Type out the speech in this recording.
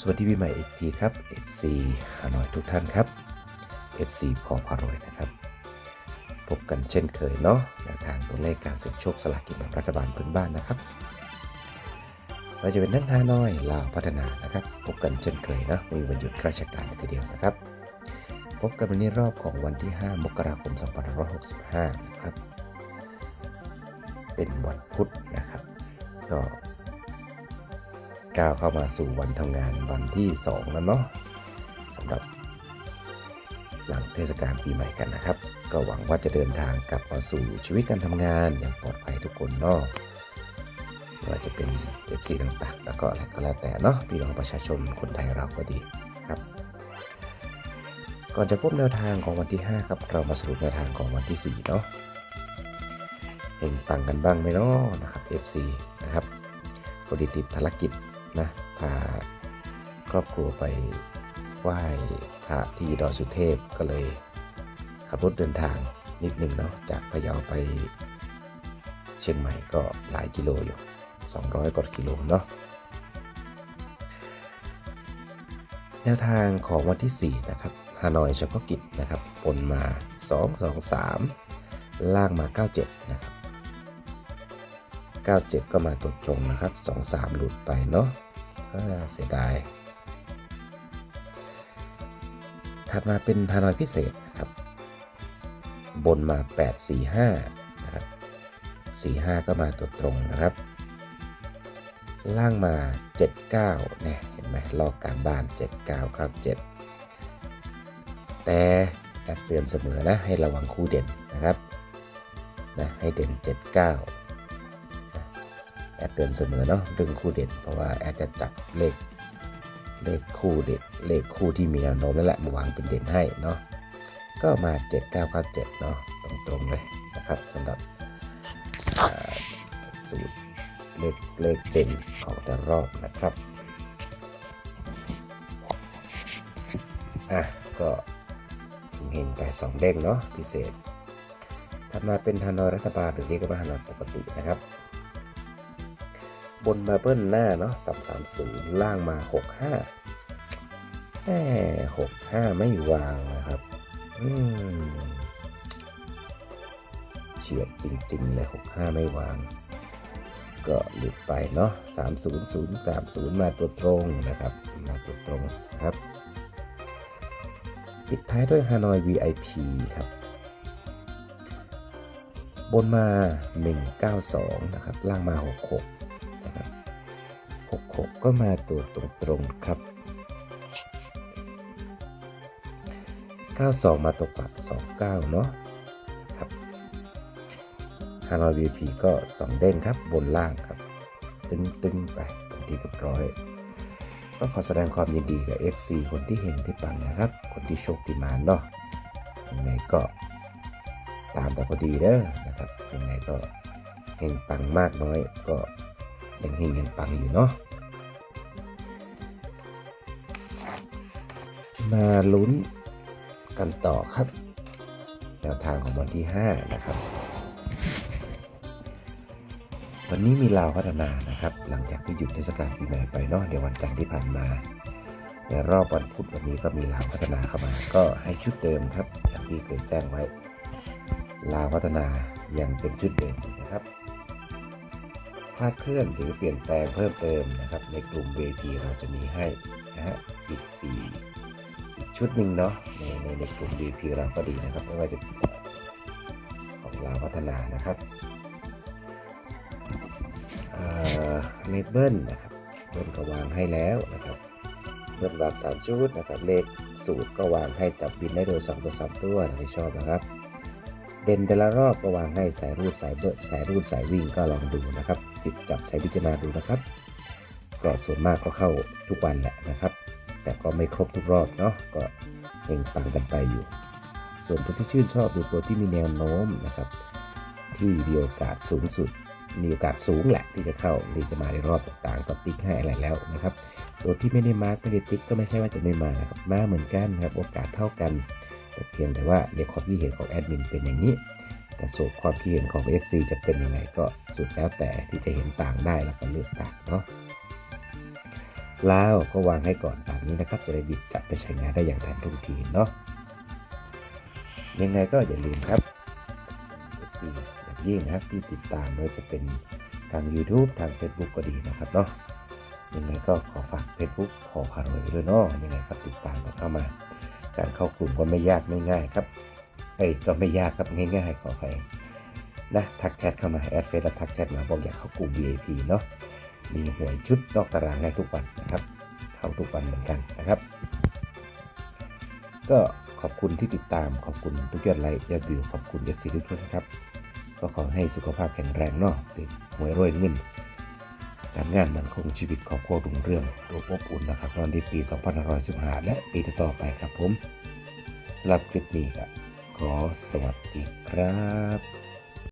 สวัสดีปีใหม่อีกทีครับ FC ฮานอยทุกท่านครับ FC พอพารวยนะครับ พบกันเช่นเคยเนาะแนวทางตัวเลขการเสี่ยงโชคสลากกินแบ่งรัฐบาลพื้นบ้านนะครับเราจะเป็นทั้งฮานอยลาวพัฒนานะครับ พบกันเช่นเคยนะมีวันหยุดราชการทีเดียวนะครับ พบกันวันรอบของวันที่ 5 มกราคม 2565 นะครับ เป็นวันพุธนะครับ ก็ ก้าวเข้ามาสู่วันทำงานวันที่ 2 แล้วเนาะสำหรับหลังเทศกาลปีใหม่กันนะครับ ก็หวังว่าจะเดินทางกลับมาสู่ชีวิตการทำงานอย่างปลอดภัยทุกคนเนาะว่าจะเป็น FC ต่างๆ แล้วก็อะไรก็แล้วแต่เนาะพี่น้องประชาชนคนไทยเราก็ดีครับ ก่อนจะพบแนวทางของวันที่ 5 ครับ เรามาสรุปแนวทางของวันที่ 4 เนาะเห็นปังกันบ้างไหมเนาะนะครับ FC นะครับพอดีติดภารกิจ นะพาครอบครัวไปไหว้พระที่ดอยสุเทพก็เลยขับรถเดินทางนิดหนึ่งเนาะจากพะเยาไปเชียงใหม่ก็หลายกิโลอยู่ 200กว่ากิโลเนาะแนวทางของวันที่ 4 นะครับฮานอยเฉพาะกิจนะครับปนมา 2 2 3 ล่างมา 97 นะครับ 97 ก็มาตัวตรงนะครับ 23 หลุดไปเนาะ เสียดาย ถัดมาเป็นฮานอยพิเศษครับ บนมา 845 นะครับ 45 ก็มาตัวตรงนะครับ ล่างมา 79เนี่ยเห็นไหมลอกการบ้าน 79ครับ7แต่แอบเตือนเสมอนะให้ระวังคู่เด่นนะครับนะให้เด่น 79 ดเตือนเสมอเนาะเรื่องคู่เด่นเพราะว่าแอดจะจับเลขเลขคู่เด่นเลขคู่ที่มีแนวโน้มนั่นแหละมาวางเป็นเด่นให้เนาะก็มา 7997เนาะตรงๆเลยนะครับสำหรับสูตรเลขเลขเด่นของแต่รอบนะครับอะก็เฮงไปสองเด้งเนาะพิเศษถัดมาเป็นฮานอยรัฐบาลหรือเรียกว่าฮานอยปกตินะครับ บนมาเบิ้ลหน้าเนาะสามสามศูนย์ล่างมาหกห้าแหมหกห้าไม่วางนะครับ อืมเฉียดจริงๆเลยหกห้าไม่วาง ก็หลุดไปเนาะสามศูนย์ศูนย์สามศูนย์มาตัวตรงนะครับ มาตัวตรงครับปิดท้ายด้วยฮานอย VIP ครับ บนมา 192 นะครับ ล่างมา 66 6 ก็มาตัวตรงๆครับ 92 มาตกปัด29 เนาะครับฮานอย VP ก็ 2 เด้งครับบนล่างครับ ตึงๆ ไปเป็นที่เรียบร้อยก็ขอแสดงความยินดีกับ FC คนที่เห็นที่ปังนะครับ คนที่โชคดีมานเนาะยังไงก็ตามแต่พอดีเด้อนะครับยังไงก็เฮงปังมากน้อยก็ยังเฮงยังปังอยู่เนาะ มาลุ้นกันต่อครับ แนวทางของวันที่ 5 นะครับ วันนี้มีลาวพัฒนานะครับ หลังจากที่หยุดเทศกาลปีใหม่ไปเนาะเดี๋ยววันจันทร์ที่ผ่านมา ในรอบวันพุธวันนี้ก็มีลาวพัฒนาเข้ามา ก็ให้ชุดเดิมครับอย่างที่เคยแจ้งไว้ ลาวพัฒนายังเป็นชุดเดิมนะครับคลาดเคลื่อนหรือเปลี่ยนแปลงเพิ่มเติมนะครับ ในกลุ่ม VIP เราจะมีให้นะฮะอีก 4 ชุดหนึ่งเนาะในในในกลุ่ม VIP เราก็ดีนะครับไม่ว่าจะของลาวพัฒนานะครับเลขเบิ้ลนะครับเบิ้ลก็วางให้แล้วนะครับเบิ้ลวางสามชุดนะครับเลขสูตรก็วางให้จับบินได้โดยสองตัวสามตัวที่ชอบนะครับเด่นแต่ละรอบก็วางให้สายรูดสายเบิร์สายรูดสายวิ่งก็ลองดูนะครับจิบจับใช้พิจารณาดูนะครับ ก็ส่วนมากก็เข้าทุกวันแหละนะครับ แต่ก็ไม่ครบทุกรอบเนาะก็เพ่งปังกันไปอยู่ ส่วนตัวที่ชื่นชอบหรือตัวที่มีแนวโน้มนะครับ ที่มีโอกาสสูงสุด มีโอกาสสูงแหละที่จะเข้าหรือจะมาในรอบต่างๆ ก็ติ๊กให้อะไรแล้วนะครับ ตัวที่ไม่ได้มาร์กไม่ได้ติ๊กก็ไม่ใช่ว่าจะไม่มานะครับมาเหมือนกันครับโอกาสเท่ากันแต่เพียงแต่ว่าในความคิดเห็นของแอดมินเป็นอย่างนี้ แต่ส่วนความคิดเห็นของ FC จะเป็นยังไงก็สุดแล้วแต่ที่จะเห็นต่างได้แล้วก็เลือกต่างเนาะ แลาวก็วางให้ก่อนแบบนี้นะครับ จะได้หยิบจับไปใช้งานได้อย่างทันท่วงทีเนาะยังไงก็อย่าลืมครับ FC อย่างยิ่งนะครับที่ติดตามไม่ว่าจะเป็นทาง YouTube ทาง Facebook ก็ดีนะครับเนาะยังไงก็ขอฝาก Facebook ขอพารวยด้วยเนาะยังไงครับติดตามกันเข้ามา การเข้ากลุ่มก็ไม่ยากไม่ง่ายครับเอ้ยก็ไม่ยากครับง่ายๆขอไปนะทักแชทเข้ามาแอดเฟซแล้วทักแชทมาบอกอยากเข้ากลุ่ม VIP เนาะ มีหวยชุดนอกตารางให้ทุกวันนะครับ เข้าทุกวันเหมือนกันนะครับ ก็ขอบคุณที่ติดตามขอบคุณทุกยอดไลค์ยอดวิวขอบคุณเอฟซีทุกท่านครับ ก็ขอให้สุขภาพแข็งแรงเนาะติดหวยรวยเงินการงานมันคงชีวิตครอบครัวรุ่งเรื่องตัวอบอุ่นนะครับตอนที่ปี2515และปีต่อไปครับผมสำหรับคลิปนี้ก็ขอสวัสดีครับ